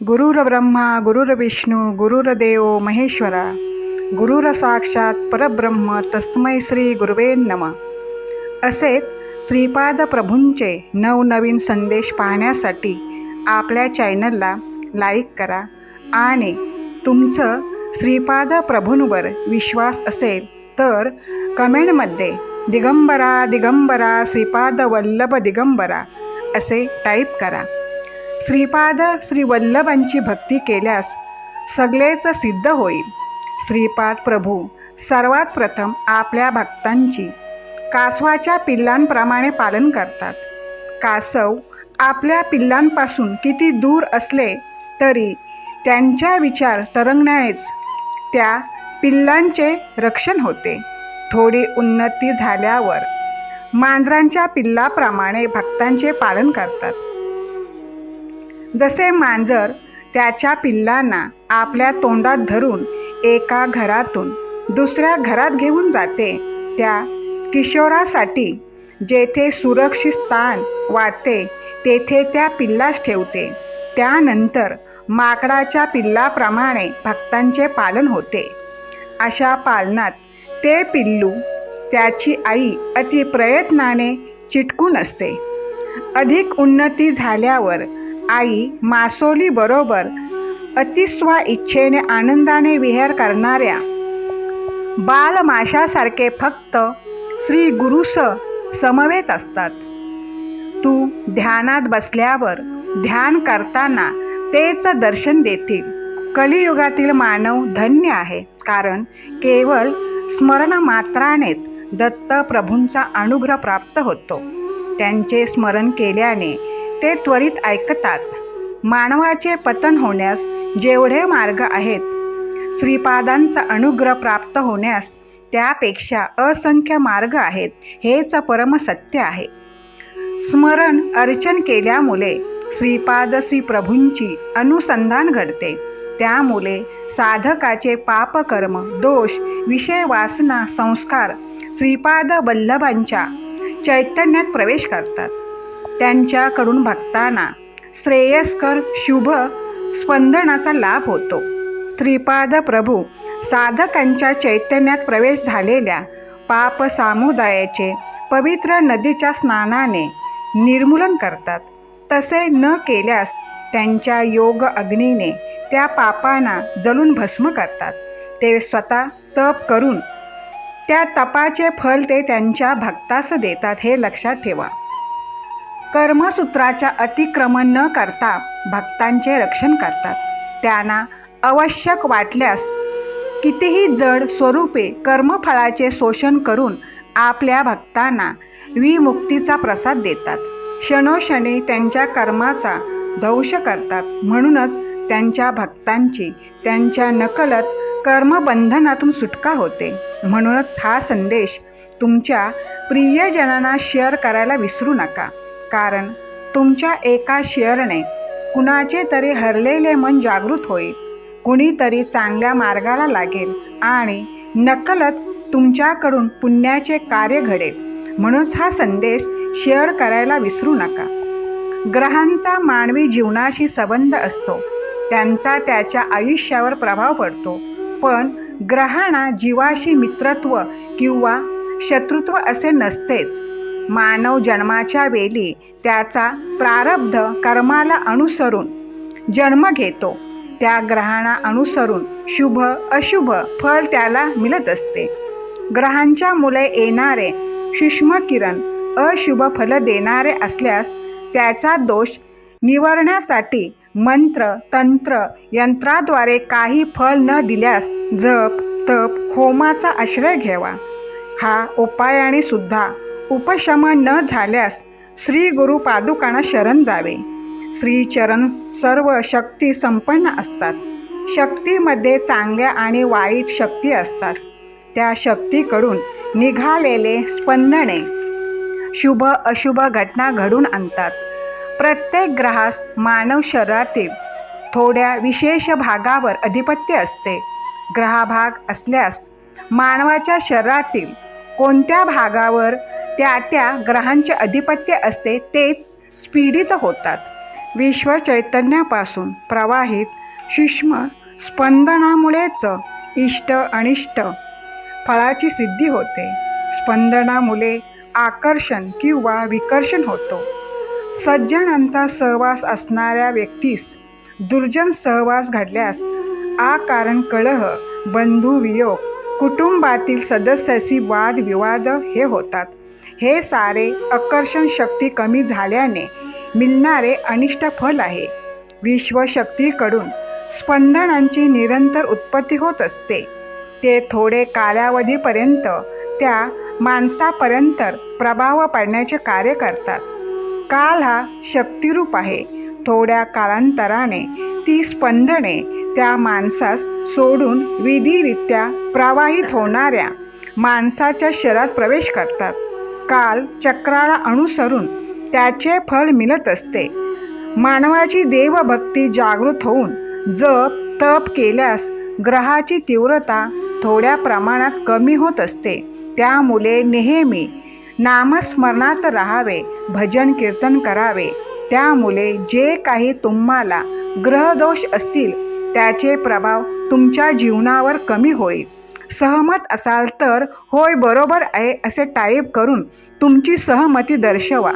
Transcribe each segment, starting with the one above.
गुरुर ब्रह्मा गुरुर विष्णू गुरुरदेव महेश्वरा गुरुर साक्षात परब्रह्म तस्मै श्री गुरुवे नम. असेच श्रीपाद प्रभूंचे नवनवीन संदेश पाहण्यासाठी आपल्या चॅनलला लाईक करा आणि तुमचं श्रीपाद प्रभूंवर विश्वास असेल तर कमेंटमध्ये दिगंबरा दिगंबरा श्रीपाद वल्लभ दिगंबरा असे टाईप करा. श्रीपाद श्रीवल्लभांची भक्ती केल्यास सगळेच सिद्ध होईल. श्रीपाद प्रभू सर्वात प्रथम आपल्या भक्तांची कासवाच्या पिल्लांप्रमाणे पालन करतात. कासव आपल्या पिल्लांपासून किती दूर असले तरी त्यांच्या विचार तरंगण्यानेच त्या पिल्लांचे रक्षण होते. थोडी उन्नती झाल्यावर मांजरांच्या पिल्लाप्रमाणे भक्तांचे पालन करतात. जसे मांजर त्याच्या पिल्लांना आपल्या तोंडात धरून एका घरातून दुसऱ्या घरात घेऊन जाते. त्या किशोरासाठी जेथे सुरक्षित स्थान वाटते तेथे त्या पिल्लास ठेवते. त्यानंतर माकडाच्या पिल्लाप्रमाणे भक्तांचे पालन होते. अशा पालनात ते पिल्लू त्याची आई अति प्रयत्नाने चिटकून असते. अधिक उन्नती झाल्यावर आई मासोलीबरोबर अतिस्वा इच्छेने आनंदाने विहार करणाऱ्या बालमाशासारखे फक्त श्री गुरुस समवेत असतात. तू ध्यानात बसल्यावर ध्यान करताना तेच दर्शन देतील. कलियुगातील मानव धन्य आहे कारण केवळ स्मरण मात्रानेच दत्त प्रभूंचा अनुग्रह प्राप्त होतो. त्यांचे स्मरण केल्याने ते त्वरित ऐकतात. मानवाचे पतन होण्यास जेवढे मार्ग आहेत श्रीपादांचा अनुग्रह प्राप्त होण्यास त्यापेक्षा असंख्य मार्ग आहेत हेच परमसत्य आहे. स्मरण अर्चन केल्यामुळे श्रीपाद श्री प्रभूंची अनुसंधान घडते. त्यामुळे साधकाचे पापकर्म दोष विषय वासना संस्कार श्रीपाद वल्लभांच्या चैतन्यात प्रवेश करतात. त्यांच्याकडून भक्तांना श्रेयस्कर शुभ स्पंदनाचा लाभ होतो. श्रीपाद प्रभू साधकांच्या चैतन्यात प्रवेश झालेल्या पाप सामुदायाचे पवित्र नदीच्या स्नानाने निर्मूलन करतात. तसे न केल्यास त्यांच्या योग अग्नीने त्या पापांना जळून भस्म करतात. ते स्वतः तप करून त्या तपाचे फल ते त्यांच्या भक्तास देतात हे लक्षात ठेवा. कर्मसूत्राच्या अतिक्रमण न करता भक्तांचे रक्षण करतात. त्यांना आवश्यक वाटल्यास कितीही जड स्वरूपे कर्मफळाचे शोषण करून आपल्या भक्तांना विमुक्तीचा प्रसाद देतात. क्षणोक्षणी त्यांच्या कर्माचा दंश करतात. म्हणूनच त्यांच्या भक्तांची त्यांच्या नकलत कर्मबंधनातून सुटका होते. म्हणूनच हा संदेश तुमच्या प्रियजनांना शेअर करायला विसरू नका. कारण तुमच्या एका शेअरने कुणाचे तरी हरलेले मन जागृत होईल. कुणीतरी चांगल्या मार्गाला लागेल आणि नकलत तुमच्याकडून पुण्याचे कार्य घडेल. म्हणूनच हा संदेश शेअर करायला विसरू नका. ग्रहांचा मानवी जीवनाशी संबंध असतो. त्यांचा त्याच्या आयुष्यावर प्रभाव पडतो. पण ग्रहांना जीवाशी मित्रत्व किंवा शत्रुत्व असे नसतेच. मानव जन्माच्या वेळी त्याचा प्रारब्ध कर्माला अनुसरून जन्म घेतो. त्या ग्रहाणा अनुसरून शुभ अशुभ फल त्याला मिळत असते. ग्रहांच्या मुले येणारे सूक्ष्म किरण अशुभ फल देणारे असल्यास त्याचा दोष निवारण्यासाठी मंत्र तंत्र यंत्राद्वारे काही फल न दिल्यास जप तप होमाचा आश्रय घ्यावा. हा उपायाने सुद्धा उपशमन न झाल्यास श्री गुरु पादुकांना शरण जावे. श्रीचरण सर्व शक्ती संपन्न असतात. शक्तीमध्ये चांगल्या आणि वाईट शक्ती असतात. त्या शक्तीकडून निघालेले स्पंदने शुभ अशुभ घटना घडून आणतात. प्रत्येक ग्रहास मानव शरीरातील थोड्या विशेष भागावर अधिपत्य असते. ग्रहाभाग असल्यास मानवाच्या शरीरातील कोणत्या भागावर त्या त्या ग्रहांचे अधिपत्य असते तेच स्पीडित होतात. विश्व चैतन्यापासून प्रवाहित सूक्ष्म स्पंदनामुळेच इष्ट अनिष्ट फळाची सिद्धी होते. स्पंदनामुळे आकर्षण किंवा विकर्षण होतो. सज्जनांचा सहवास असणाऱ्या व्यक्तीस दुर्जन सहवास घडल्यास आकारण कलह बंधुवियोग कुटुंबातील सदस्याशी वादविवाद हे होतात. हे सारे आकर्षण शक्ती कमी झाल्याने मिळणारे अनिष्ट फल आहे. विश्वशक्तीकडून स्पंदनांची निरंतर उत्पत्ती होत असते. ते थोडे कालावधीपर्यंत त्या माणसापर्यंत प्रभाव पाडण्याचे कार्य करतात. काल हा शक्तिरूप आहे. थोड्या कालांतराने ती स्पंदने त्या माणसास सोडून विधिरित्या प्रवाहित होणाऱ्या माणसाच्या शरीरात प्रवेश करतात. काल चक्राला अनुसरून त्याचे फल मिळत असते. मानवाची देवभक्ती जागृत होऊन जप तप केल्यास ग्रहाची तीव्रता थोड्या प्रमाणात कमी होत असते. त्यामुळे नेहमी नामस्मरणात राहावे भजन कीर्तन करावे. त्यामुळे जे काही तुम्हाला ग्रहदोष असतील त्याचे प्रभाव तुमच्या जीवनावर कमी होईल. सहमत असाल तर होय बरोबर आहे असे टाईप करून तुमची सहमती दर्शवा.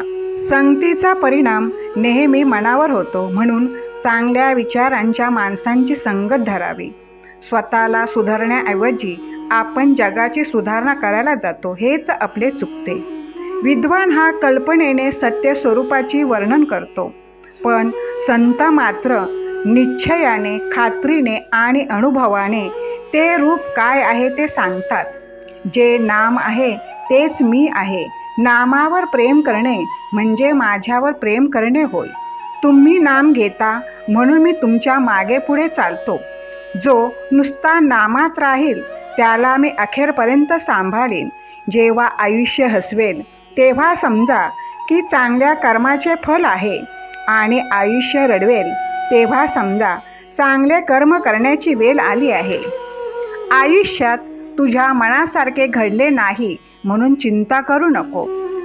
संगतीचा परिणाम नेहमी मनावर होतो म्हणून चांगल्या विचारांच्या माणसांची संगत धरावी. स्वतःला सुधारण्याऐवजी आपण जगाची सुधारणा करायला जातो हेच आपले चुकते. विद्वान हा कल्पनेने सत्य स्वरूपाची वर्णन करतो. पण संत मात्र निश्चयाने खात्रीने आणि अनुभवाने ते रूप काय आहे ते सांगतात. जे नाम आहे तेच मी आहे. नामावर प्रेम करणे म्हणजे माझ्यावर प्रेम करणे होय. तुम्ही नाम घेता म्हणून मी तुमच्या मागे पुढे चालतो. जो नुसता नामात राहील त्याला मी अखेरपर्यंत सांभाळीन. जेव्हा आयुष्य हसवेल तेव्हा समजा की चांगल्या कर्माचे फल आहे आणि आयुष्य रडवेल तेव्हा समजा चांगले कर्म करण्याची वेळ आली आहे. आयुष्यात तुझ्या मनासारखे घडले नाही म्हणून चिंता करू नको.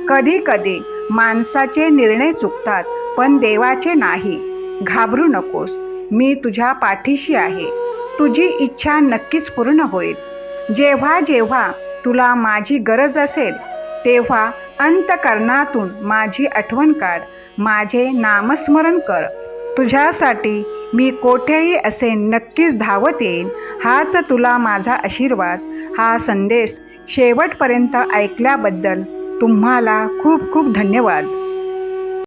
कधी कधी माणसाचे निर्णय चुकतात पण देवाचे नाही. घाबरू नकोस मी तुझ्या पाठीशी आहे. तुझी इच्छा नक्कीच पूर्ण होईल. जेव्हा जेव्हा तुला माझी गरज असेल तेव्हा अंतकरणातून माझी आठवण काढ. माझे नामस्मरण कर. तुझ्यासाठी मी कोठेही असे नक्कीच धावत येईन हाच तुला माझा आशीर्वाद. हा संदेश शेवटपर्यंत ऐकल्याबद्दल तुम्हाला खूप खूप धन्यवाद.